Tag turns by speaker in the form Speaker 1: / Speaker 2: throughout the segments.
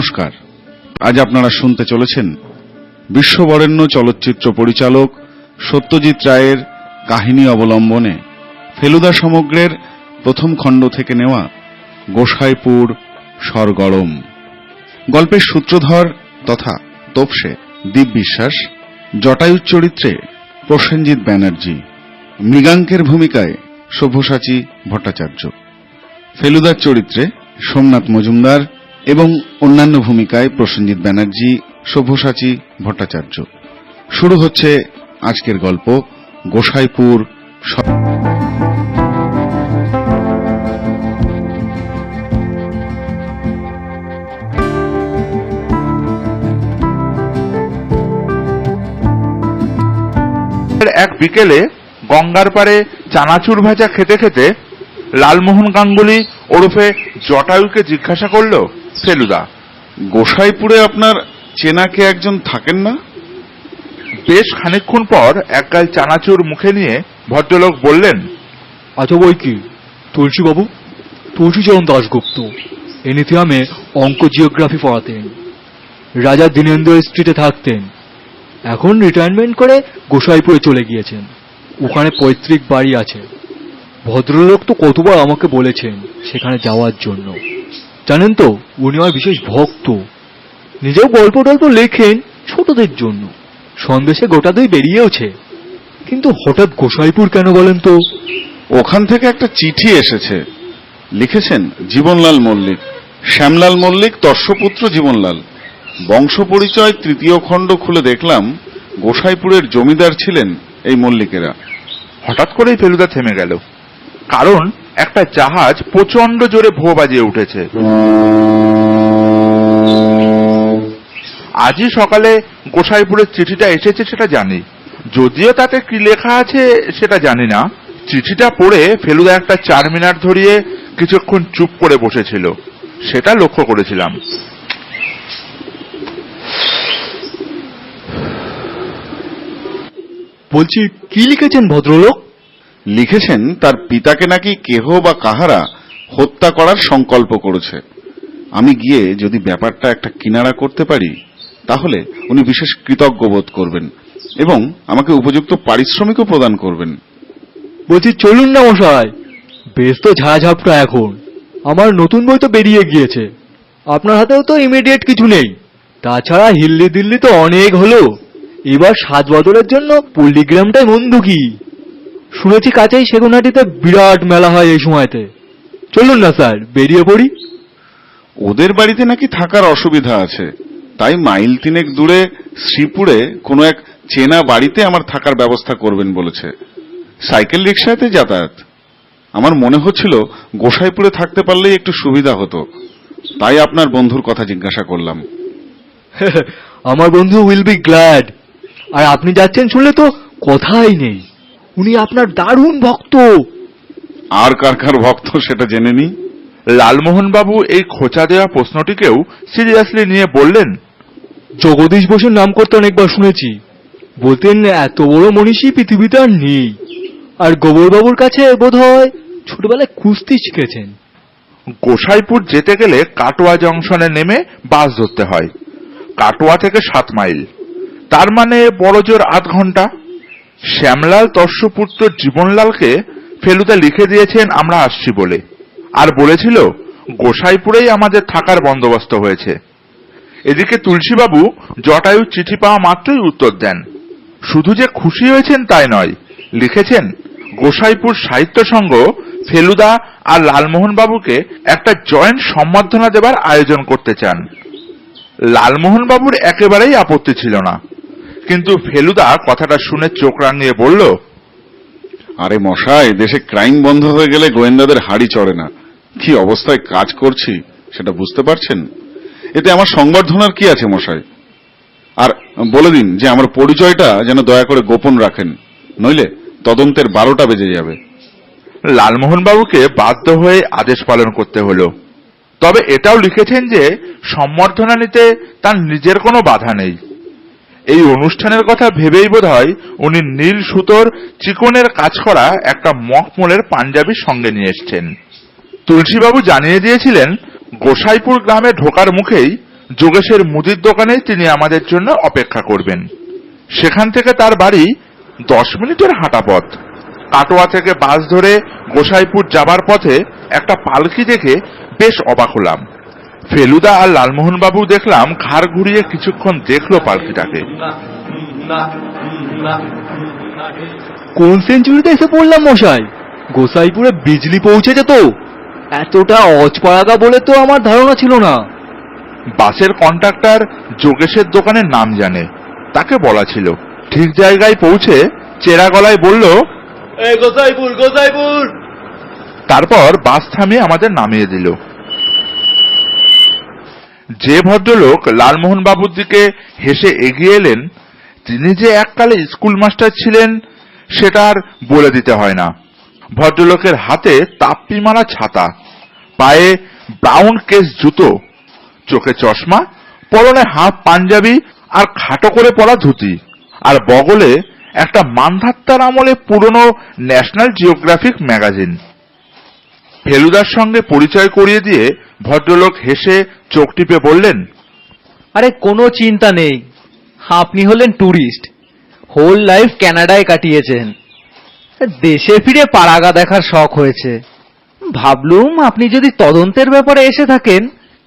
Speaker 1: নমস্কার। আজ আপনারা শুনতে চলেছেন বিশ্ববরেণ্য চলচ্চিত্র পরিচালক সত্যজিৎ রায়ের কাহিনী অবলম্বনে ফেলুদা সমগ্রের প্রথম খণ্ড থেকে নেওয়া গোসাইপুর সরগরম। গল্পের সূত্রধর তথা তোপসে দীপ বিশ্বাস, জটায়ুর চরিত্রে প্রসেনজিৎ ব্যানার্জি, মৃগাঙ্কের ভূমিকায় সভ্যসাচী ভট্টাচার্য। ফেলুদার চরিত্রে সোমনাথ মজুমদার এবং অন্যান্য ভূমিকায় প্রসেনজিৎ ব্যানার্জি সভ্যসাচী ভট্টাচার্য। শুরু হচ্ছে আজকের গল্প, গোসাইপুর
Speaker 2: এক বিকেলে গঙ্গার পাড়ে চানাচুর ভাজা খেতে খেতে লালমোহন গাঙ্গুলি ওরফে জটায়ুকে জিজ্ঞাসা করল ফেলুদা,
Speaker 1: গোসাইপুরে আপনার চেনাকে একজন থাকেন না?
Speaker 2: বেশ খানিকক্ষণ পর এক গাল চানাচুর মুখে নিয়ে ভদ্রলোক বললেন
Speaker 3: আচ্ছা বই কি? তুলসীবাবু? তুলসীচরণ দাশগুপ্ত। এনিথিয়ামে অঙ্ক জিওগ্রাফি পড়াতেন। রাজা দীনেন্দ্র স্ট্রিটে থাকতেন। এখন রিটায়ারমেন্ট করে গোসাইপুরে চলে গিয়েছেন। ওখানে পৈতৃক বাড়ি আছে। ভদ্রলোক তো কতবার আমাকে বলেছেন সেখানে যাওয়ার জন্য। জানেন তো উনি আমার বিশেষ ভক্ত। নিজেও গল্প টল্প লেখেন ছোটদের জন্য। সন্দেশে গোটা দই বেরিয়েওছে। কিন্তু হঠাৎ গোসাইপুর কেন বলেন তো?
Speaker 1: ওখান থেকে একটা চিঠি এসেছে। লিখেছেন জীবনলাল মল্লিক শ্যামলাল মল্লিক দর্শপুত্র জীবনলাল। বংশ পরিচয় তৃতীয় খণ্ড খুলে দেখলাম গোসাইপুরের জমিদার ছিলেন এই মল্লিকেরা।
Speaker 2: হঠাৎ করেই ফেলুদা থেমে গেল। কারণ একটা জাহাজ প্রচণ্ড জোরে ভো বাজিয়ে উঠেছে। আজই সকালে গোসাইপুরের চিঠিটা এসেছে সেটা জানি। যদিও তাতে কি লেখা আছে সেটা জানি না। চিঠিটা পড়ে ফেলুদা একটা চার মিনার ধরিয়ে কিছুক্ষণ চুপ করে বসেছিল। সেটা লক্ষ্য করেছিলাম।
Speaker 3: বলছি, কি লিখেছেন ভদ্রলোক?
Speaker 1: লিখেছেন, তার পিতাকে নাকি কেহ বা কাহারা হত্যা করার সংকল্প করেছে। আমি গিয়ে যদি ব্যাপারটা একটা কিনারা করতে পারি, তাহলে উনি বিশেষ কৃতজ্ঞ বোধ করবেন এবং আমাকে উপযুক্ত পারিশ্রমিকও প্রদান করবেন।
Speaker 3: বলছি, চলুন না মশাই। বেশ তো ঝাড়াঝাপটা এখন। আমার নতুন বই তো বেরিয়ে গিয়েছে। আপনার হাতেও তো ইমিডিয়েট কিছু নেই। তাছাড়া হিল্লি দিল্লি তো অনেক হলো। এবার সাজ বদলের জন্য পল্লিগ্রামটাই মন্দ কি? শুনেছি কাছেই সেগুনহাটিতে বিরাট মেলা হয় এই সময়তে। চলুন না স্যার বেরিয়ে পড়ি।
Speaker 1: ওদের বাড়িতে নাকি থাকার অসুবিধা আছে। তাই মাইল তিনেক দূরে শ্রীপুরে কোনো এক চেনা বাড়িতে আমার থাকার ব্যবস্থা করবেন বলেছে। সাইকেল রিক্সাতে যাতায়াত। আমার মনে হচ্ছিল গোসাইপুরে থাকতে পারলেই একটু সুবিধা হতো। তাই আপনার বন্ধুর কথা জিজ্ঞাসা করলাম।
Speaker 3: আমার বন্ধু উইল বি গ্ল্যাড। আর আপনি যাচ্ছেন শুনলে তো কথাই নেই। উনি আপনার দারুণ ভক্ত।
Speaker 1: আর কার কার ভক্ত সেটা জেনে নি
Speaker 2: লালমোহন বাবু এই খোঁচা দেওয়া প্রশ্নটিকেও সিরিয়াসলি নিয়ে বললেন।
Speaker 3: জগদীশ বসুর নাম করতে অনেকবার শুনেছি। বলতেন এত বড় মনীষী পৃথিবীতে আর নেই। আর গোবরবাবুর কাছে বোধ হয় ছোটবেলায় কুস্তি শিখেছেন।
Speaker 2: গোসাইপুর যেতে গেলে কাটোয়া জংশনে নেমে বাস ধরতে হয়। কাটোয়া থেকে সাত মাইল। তার মানে বড় জোর আধ ঘণ্টা শ্যামলাল তস্যপুত্র জীবনলালকে ফেলুদা লিখে দিয়েছেন আমরা আসছি বলে। আর বলেছিল, গোসাইপুরেই আমাদের থাকার বন্দোবস্ত হয়েছে। এদিকে তুলসীবাবু জটায়ু চিঠি পাওয়া মাত্রই উত্তর দেন। শুধু যে খুশি হয়েছেন তাই নয়, লিখেছেন, গোসাইপুর সাহিত্য সংঘ ফেলুদা আর লালমোহনবাবুকে একটা জয়েন্ট সম্বর্ধনা দেবার আয়োজন করতে চান। লালমোহনবাবুর একেবারেই আপত্তি ছিল না। কিন্তু ফেলুদা কথাটা শুনে চোখ রাঙিয়ে বলল
Speaker 1: আরে মশাই দেশে ক্রাইম বন্ধ হয়ে গেলে গোয়েন্দাদের হাড়ি চড়ে না। কি অবস্থায় কাজ করছি সেটা বুঝতে পারছেন? এতে আমার সংবর্ধনার কি আছে মশাই? আর বলে দিন যে আমার পরিচয়টা যেন দয়া করে গোপন রাখেন নইলে তদন্তের বারোটা বেজে যাবে।
Speaker 2: লালমোহন বাবুকে বাধ্য হয়ে আদেশ পালন করতে হলো। তবে এটাও লিখেছেন যে সম্বর্ধনা নিতে তার নিজের কোনো বাধা নেই। এই অনুষ্ঠানের কথা ভেবেই বোধ হয় উনি নীল সুতোর চিকনের কাজ করা একটা মখমলের পাঞ্জাবি সঙ্গে নিয়ে এসছেন। তুলসীবাবু জানিয়ে দিয়েছিলেন, গোসাইপুর গ্রামে ঢোকার মুখেই যোগেশের মুদির দোকানে তিনি আমাদের জন্য অপেক্ষা করবেন। সেখান থেকে তার বাড়ি দশ মিনিটের হাঁটা পথ কাটোয়া থেকে বাস ধরে গোসাইপুর যাবার পথে একটা পালকি দেখে বেশ অবাক হলাম। ফেলুদা আর লালমোহন বাবু দেখলাম ঘাড় ঘুরিয়ে কিছুক্ষণ দেখল পালকিটাকে।
Speaker 3: কোন সেঞ্চুরিতে এসে পড়লাম মশাই? গোসাইপুরে বিজলি পৌঁছেছে তো। এতটা অজপাড়াগা বলে তো আমার ধারণা ছিল না।
Speaker 2: বাসের কন্ট্রাক্টর যোগেশের দোকানের নাম জানে। তাকে বলা ছিল। ঠিক জায়গায় পৌঁছে চেরা গলায় বলল
Speaker 3: গোসাইপুর গোসাইপুর!
Speaker 2: তারপর বাস থামিয়ে আমাদের নামিয়ে দিল। যে ভদ্রলোক লালমোহন বাবুর দিকে হেসে এগিয়ে এলেন, তিনি যে এককালে স্কুল মাস্টার ছিলেন, সেটা আর বলে দিতে হয় না। ভদ্রলোকের হাতে তাপ্পি মারা ছাতা, পায়ে ব্রাউন কেস জুতো, চোখে চশমা, পরনে হাফ পাঞ্জাবি আর খাটো করে পরা ধুতি, আর বগলে একটা মান্ধাত্তার আমলে পুরনো ন্যাশনাল জিওগ্রাফিক ম্যাগাজিন। ফেলুদার সঙ্গে পরিচয় করিয়ে দিয়ে ভদ্রলোক হেসে চোখ টিপে বললেন
Speaker 4: আরে কোনো চিন্তা নেই। আপনি হলেন ট্যুরিস্ট হোল লাইফ কানাডায় কাটিয়েছেন। দেশে ফিরে পাড়াগা দেখার শখ হয়েছে। ভাবলুম আপনি যদি তদন্তের ব্যাপারে এসে থাকেন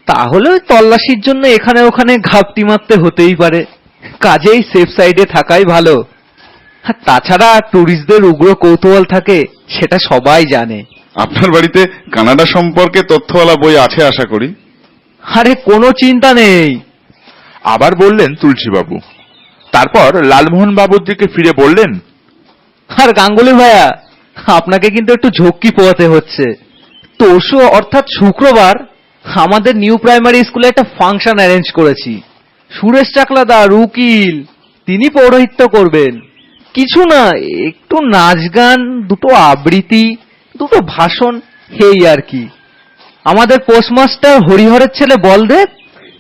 Speaker 4: তাহলে ওই তল্লাশির জন্য এখানে ওখানে ঘাপটি মারতে হতেই পারে। কাজেই সেফ সাইডে থাকাই ভালো। তাছাড়া ট্যুরিস্টদের উগ্র কৌতূহল থাকে সেটা সবাই জানে।
Speaker 1: আপনার বাড়িতে কানাডা সম্পর্কে তথ্যওয়ালা বই আছে আশা করি?
Speaker 4: আরে কোনো চিন্তা নেই।
Speaker 2: আবার বললেন তুলসীবাবু। তারপর লালমোহন বাবুর দিকে ফিরে বললেন
Speaker 4: আর গাঙ্গুলি ভাইয়া আপনাকে কিন্তু একটু ঝক্কি পোয়াতে হচ্ছে। তরশু অর্থাৎ শুক্রবার আমাদের নিউ প্রাইমারি স্কুলে একটা ফাংশন অ্যারেঞ্জ করেছি। সুরেশ চাকলাদার উকিল তিনি পৌরোহিত্য করবেন। কিছু না একটু নাচ গান দুটো আবৃত্তি দুটো ভাষণ এই আর কি। আমাদের পোস্টমাস্টার হরিহরের ছেলে বলদেব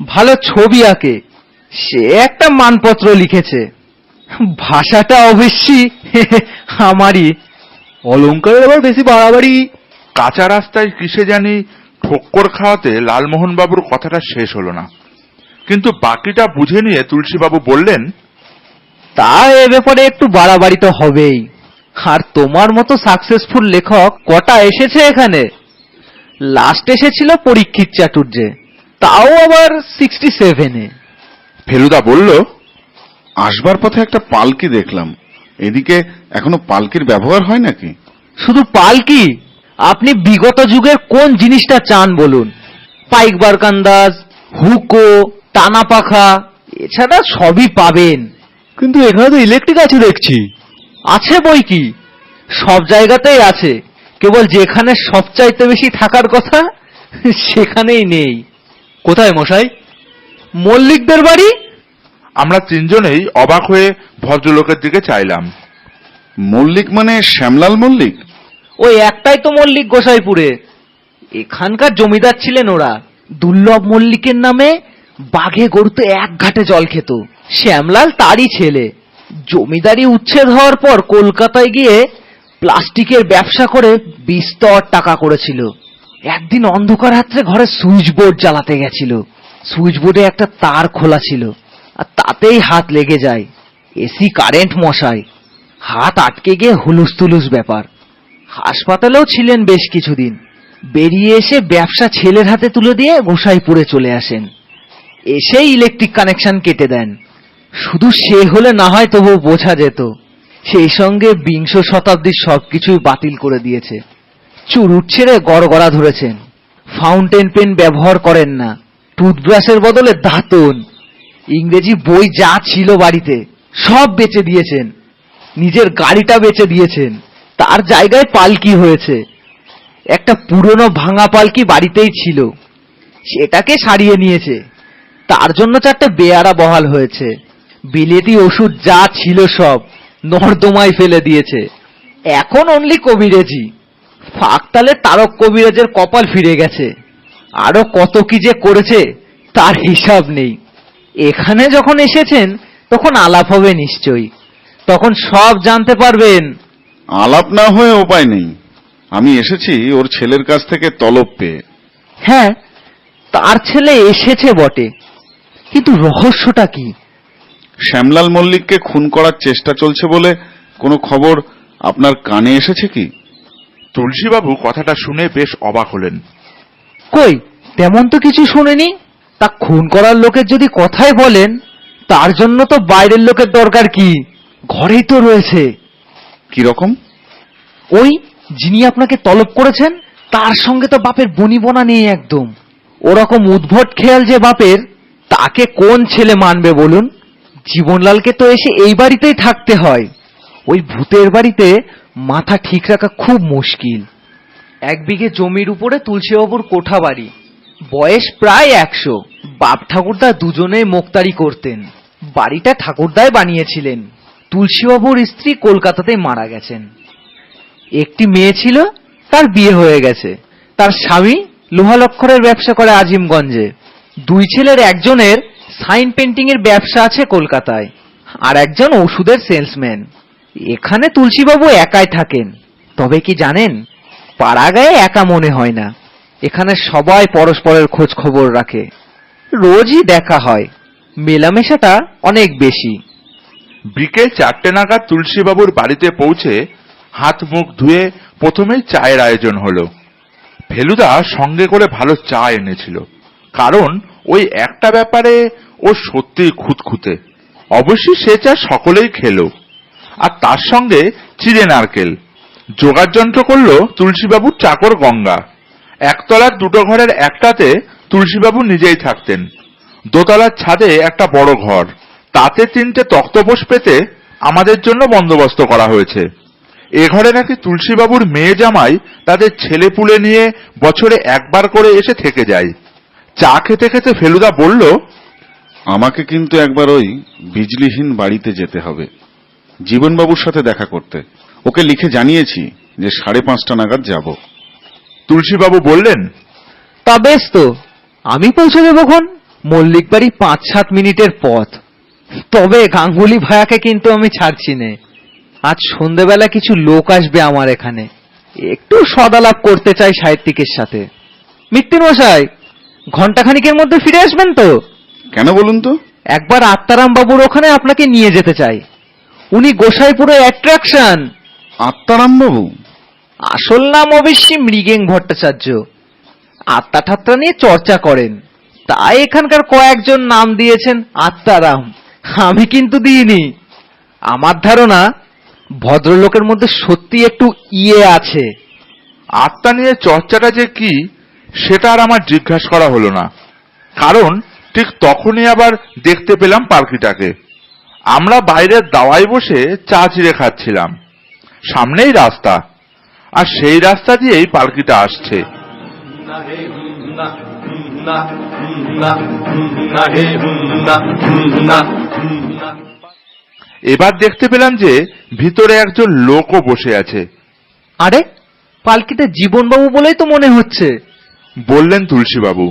Speaker 4: ভালো ছবি আঁকে। সে একটা মানপত্র লিখেছে। ভাষাটা অবশ্যই আমারই।
Speaker 3: অলঙ্কারের আবার বেশি বাড়াবাড়ি।
Speaker 2: কাঁচা রাস্তায় কিসে জানি ঠক্কর খাওয়াতে লালমোহনবাবুর কথাটা শেষ হলো না। কিন্তু বাকিটা বুঝে নিয়ে তুলসীবাবু বললেন
Speaker 4: তা এ ব্যাপারে একটু বাড়াবাড়ি তো হবেই। আর তোমার মতো সাকসেসফুল লেখক কটা এসেছে এখানে? লাস্ট এসেছিল পরীক্ষিত চাটুর্যে তাও আবার সিক্সটি সেভেনে
Speaker 2: ফেলুদা বলল
Speaker 1: আসবার পথে একটা পালকি দেখলাম। এদিকে এখনও পালকির ব্যবহার হয় নাকি?
Speaker 4: শুধু পালকি? আপনি বিগত যুগের কোন জিনিসটা চান বলুন? পাইক বারকান্দাজ হুকো টানা পাখা এছাড়া সবই পাবেন।
Speaker 3: কিন্তু এখানে তো ইলেকট্রিক আছে দেখছি।
Speaker 4: আছে বই কি? সব জায়গাতেই আছে। কেবল যেখানে সবচাইতে বেশি থাকার কথা সেখানেই নেই।
Speaker 3: কোথায় মশাই?
Speaker 4: মল্লিকদের বাড়ি?
Speaker 2: আমরা তিনজনেই অবাক হয়ে ভদ্রলোকের দিকে চাইলাম।
Speaker 1: মল্লিক মানে শ্যামলাল মল্লিক?
Speaker 4: ওই একটাই তো মল্লিক গোসাইপুরে। এখানকার জমিদার ছিলেন ওরা। দুর্লভ মল্লিকের নামে বাঘে গরুতে এক ঘাটে জল খেত। শ্যামলাল তারই ছেলে। জমিদারি উচ্ছেদ হওয়ার পর কলকাতায় গিয়ে প্লাস্টিকের ব্যবসা করে বিস্তর টাকা করেছিল। একদিন অন্ধকার রাত্রে ঘরে সুইচ বোর্ড জ্বালাতে গেছিল। সুইচ বোর্ডে একটা তার খোলা ছিল, আর তাতেই হাত লেগে যায়। এসি, কারেন্ট মশায় হাত আটকে গিয়ে হুলুস তুলুস ব্যাপার। হাসপাতালেও ছিলেন বেশ কিছুদিন। বেরিয়ে এসে ব্যবসা ছেলের হাতে তুলে দিয়ে গোসাইপুরে চলে আসেন। এসেই ইলেকট্রিক কানেকশন কেটে দেন। শুধু সে হলে না হয় তবু বোঝা যেত। সেই সঙ্গে বিংশ শতাব্দীর সবকিছুই বাতিল করে দিয়েছে। চুরুট ছেড়ে গড়গড়া ধরেছেন। ফাউন্টেন পেন ব্যবহার করেন না। টুথব্রাশের বদলে দাঁতন ইংরেজি বই যা ছিল বাড়িতে, সব বেচে দিয়েছেন। নিজের গাড়িটা বেচে দিয়েছেন। তার জায়গায় পালকি হয়েছে। একটা পুরনো ভাঙা পালকি বাড়িতেই ছিল। সেটাকে সারিয়ে নিয়েছে। তার জন্য চারটে বেয়ারা বহাল হয়েছে। বিলেতি ওষুধ যা ছিল সব। নর্দমায় ফেলে দিয়েছে। এখন অনলি কবিরেজি। ফাঁকতালে তারক কবিরাজের কপাল ফিরে গেছে। আরও কত কি যে করেছে তার হিসাব নেই। এখানে যখন এসেছেন তখন আলাপ হবে নিশ্চয়ই। তখন সব জানতে পারবেন।
Speaker 1: আলাপ না হয়ে উপায় নেই। আমি এসেছি ওর ছেলের কাছ থেকে তলব পেয়ে।
Speaker 4: হ্যাঁ তার ছেলে এসেছে বটে। কিন্তু রহস্যটা কি?
Speaker 1: শ্যামলাল মল্লিককে খুন করার চেষ্টা চলছে বলে কোনো খবর আপনার কানে এসেছে কি?
Speaker 2: তুলসীবাবু কথাটা শুনে বেশ অবাক হলেন।
Speaker 4: কই তেমন তো কিছু শুনিনি? তা খুন করার লোকের যদি কথাই বলেন তার জন্য তো বাইরের লোকের দরকার কি? ঘরেই তো রয়েছে।
Speaker 1: কি রকম?
Speaker 4: ওই যিনি আপনাকে তলব করেছেন তার সঙ্গে তো বাপের বনিবনা নেই একদম। ওরকম উদ্ভট খেয়াল যে বাপের তাকে কোন ছেলে মানবে বলুন? জীবনলালকে তো এসে এই বাড়িতেই থাকতে হয়। ওই ভূতের বাড়িতে মাথা ঠিক রাখা খুব মুশকিল। এক বিঘে জমির উপরে তুলসীবাবুর কোঠা বাড়ি। বয়স প্রায় একশো। বাপ ঠাকুরদা দুজনেই মোক্তারি করতেন। বাড়িটা ঠাকুরদায় বানিয়েছিলেন। তুলসীবাবুর স্ত্রী কলকাতাতে মারা গেছেন। একটি মেয়ে ছিল, তার বিয়ে হয়ে গেছে। তার স্বামী লোহালক্ষরের ব্যবসা করে আজিমগঞ্জে। দুই ছেলের একজনের সাইন পেন্টিং এর ব্যবসা আছে কলকাতায়। আর একজন ওষুধের সেলসম্যান। এখানে তুলসীবাবু একাই থাকেন। তবে কি জানেন, পাড়া গায়ে একা মনে হয় না। এখানে সবাই পরস্পরের খোঁজ খবর রাখে। রোজই দেখা হয়। মেলামেশাটা অনেক বেশি।
Speaker 2: বিকেল চারটে নাগাদ তুলসীবাবুর বাড়িতে পৌঁছে হাত মুখ ধুয়ে প্রথমে চায়ের আয়োজন হলো। ফেলুদা সঙ্গে করে ভালো চা এনেছিল। কারণ ওই একটা ব্যাপারে ও সত্যি খুঁতখুঁতে। অবশ্যই সে চা সকলেই খেলো। আর তার সঙ্গে চিড়ে নারকেল। জোগাড় যন্ত্র করল তুলসীবাবুর চাকর গঙ্গা। একতলার দুটো ঘরের একটাতে তুলসীবাবু নিজেই থাকতেন। দোতলার ছাদে একটা বড় ঘর। তাতে তিনটে তক্তপোষ পেতে আমাদের জন্য বন্দোবস্ত করা হয়েছে। এ ঘরে নাকি তুলসীবাবুর মেয়ে জামাই তাদের ছেলে পুলে নিয়ে বছরে একবার করে এসে থেকে যায়। চা খেতে খেতে ফেলুদা বলল,
Speaker 1: আমাকে কিন্তু একবার ওই বিজলিহীন বাড়িতে যেতে হবে। জীবনবাবুর সাথে দেখা করতে। ওকে লিখে জানিয়েছি যে সাড়ে পাঁচটা নাগাদ যাব।
Speaker 2: তুলসীবাবু বললেন,
Speaker 4: তা বেশ তো। আমি পৌঁছে দেবো খন? মল্লিক বাড়ি পাঁচ সাত মিনিটের পথ। তবে গাঙ্গুলি ভায়াকে কিন্তু আমি ছাড়ছি নে। আজ সন্ধেবেলা কিছু লোক আসবে আমার এখানে। একটু সদালাপ করতে চাই সাহিত্যিকের সাথে। মিত্তির মশাই ঘন্টাখানিকের মধ্যে ফিরে আসবেন তো।
Speaker 1: কেন বলুন তো?
Speaker 4: একবার আত্মারাম বাবুর ওখানে আপনাকে নিয়ে যেতে চাই। উনি গোসাইপুরে অ্যাট্রাকশন।
Speaker 1: আত্মারাম বাবু
Speaker 4: আসল নাম অবশ্যই মৃগেং ভট্টাচার্য। আত্মা ঠাত্তা নিয়ে চর্চা করেন। তাই এখানকার কয়েকজন নাম দিয়েছেন আত্মারাম। আমি কিন্তু দিইনি। আমার ধারণা ভদ্রলোকের মধ্যে সত্যি একটু ইয়ে আছে।
Speaker 2: আত্মা নিয়ে চর্চাটা যে কি সেটা আর আমার জিজ্ঞাসা করা হলো না। কারণ ঠিক তখনই আবার দেখতে পেলাম পালকিটাকে। আমরা বাইরের দাওয়ায় বসে চা চিড়ে খাচ্ছিলাম। সামনেই রাস্তা। আর সেই রাস্তা দিয়েই পালকিটা আসছে। এবার দেখতে পেলাম যে ভিতরে একজন লোকও বসে আছে।
Speaker 4: আরে পালকিতে জীবনবাবু বলেই তো মনে হচ্ছে।
Speaker 2: বললেন তুলসীবাবু,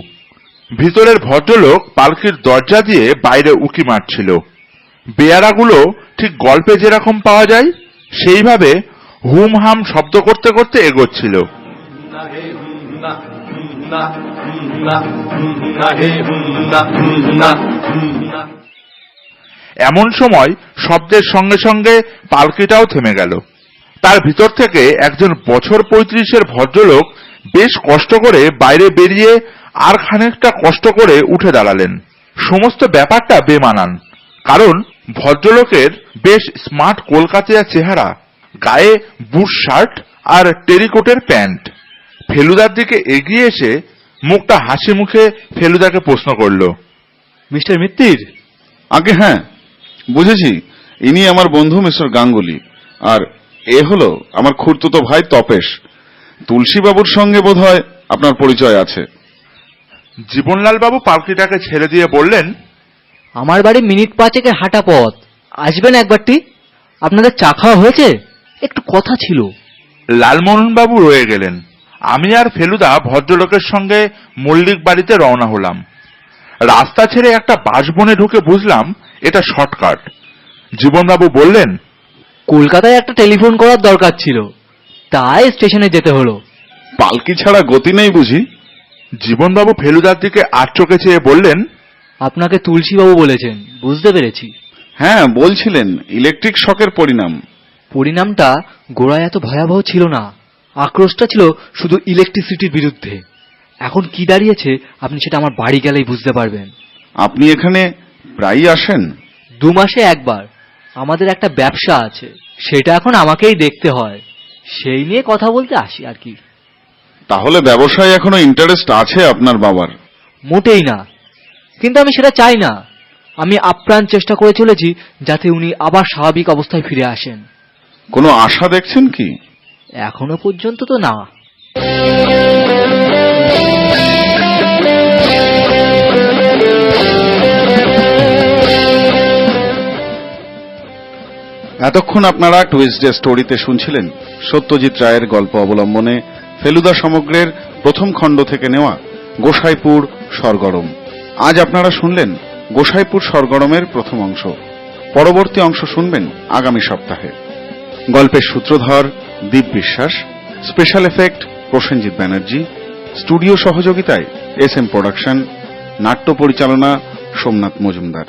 Speaker 2: ভিতরের ভদ্রলোক পালকির দরজা দিয়ে বাইরে উকি মারছিল। বেয়ারাগুলো ঠিক গল্পে যেরকম পাওয়া যায়, সেইভাবে হুম হাম শব্দ করতে করতে এগোচ্ছিল। এমন সময় শব্দের সঙ্গে সঙ্গে পালকিটাও থেমে গেল। তার ভিতর থেকে একজন বছর পঁয়ত্রিশের ভদ্রলোক বেশ কষ্ট করে বাইরে বেরিয়ে আর খানিকটা কষ্ট করে উঠে দাঁড়ালেন। সমস্ত ব্যাপারটা বেমানান, কারণ ভদ্রলোকের বেশ স্মার্ট কলকাতিয়া চেহারা, গায়ে বুট শার্ট আর টেরিকোটের প্যান্ট। ফেলুদার দিকে এগিয়ে এসে মুখটা হাসি মুখে ফেলুদাকে প্রশ্ন করল,
Speaker 3: মিস্টার মিত্তির?
Speaker 1: আগে হ্যাঁ বুঝেছি। ইনি আমার বন্ধু মিস্টার গাঙ্গুলি। আর এ হলো আমার খুড়তুতো ভাই তপেশ। তুলসীবাবুর সঙ্গে বোধহয় আপনার পরিচয় আছে।
Speaker 2: জীবনলাল বাবু পালকিটাকে ছেড়ে দিয়ে বললেন
Speaker 3: আমার বাড়ি মিনিট পাঁচেকের হাঁটা পথ। আসবেন একবারটি? আপনাদের চা খাওয়া হয়েছে? একটু কথা ছিল।
Speaker 2: লালমোহন বাবু রয়ে গেলেন। আমি আর ফেলুদা ভদ্রলোকের সঙ্গে মল্লিক বাড়িতে রওনা হলাম। রাস্তা ছেড়ে একটা বাসবনে ঢুকে বুঝলাম এটা শর্টকাট। জীবনবাবু বললেন
Speaker 3: কলকাতায় একটা টেলিফোন করার দরকার ছিল। তাই স্টেশনে যেতে হলো।
Speaker 1: পালকি ছাড়া গতি নেই বুঝি?
Speaker 2: জীবনবাবু ফেলুদার দিকে আর চোখে চেয়ে বললেন
Speaker 3: আপনাকে তুলসীবাবু বলেছেন বুঝতে পেরেছি।
Speaker 1: হ্যাঁ বলছিলেন ইলেকট্রিক শকের পরিণাম।
Speaker 3: পরিণামটা গোড়ায় এত ভয়াবহ ছিল না। আক্রোশটা ছিল শুধু ইলেকট্রিসিটির বিরুদ্ধে। এখন কি দাঁড়িয়েছে আপনি সেটা আমার বাড়ি গেলেই বুঝতে পারবেন।
Speaker 1: আপনি এখানে প্রায়ই আসেন?
Speaker 3: দু মাসে একবার। আমাদের একটা ব্যবসা আছে সেটা এখন আমাকেই দেখতে হয়। সেই নিয়ে কথা বলতে আসি আর কি।
Speaker 1: তাহলে ব্যবসায় এখনও ইন্টারেস্ট আছে আপনার বাবার?
Speaker 3: মোটেই না। কিন্তু আমি সেটা চাই না। আমি আপ্রাণ চেষ্টা করে চলেছি যাতে উনি আবার স্বাভাবিক অবস্থায় ফিরে আসেন।
Speaker 1: কোনো আশা দেখছেন কি?
Speaker 3: এখনও পর্যন্ত তো না।
Speaker 1: এতক্ষণ আপনারা টুইসডে স্টোরিতে শুনছিলেন সত্যজিৎ রায়ের গল্প অবলম্বনে ফেলুদা সমগ্রের প্রথম খণ্ড থেকে নেওয়া গোসাইপুর সরগরম। আজ আপনারা শুনলেন গোসাইপুর সরগরমের প্রথম অংশ। পরবর্তী অংশ শুনবেন আগামী সপ্তাহে। গল্পের সূত্রধর Deep Biswas special effect Prosenjit Banerjee studio সহযোগিতায় এস এম প্রোডাকশন নাট্য পরিচালনা সোমনাথ মজুমদার।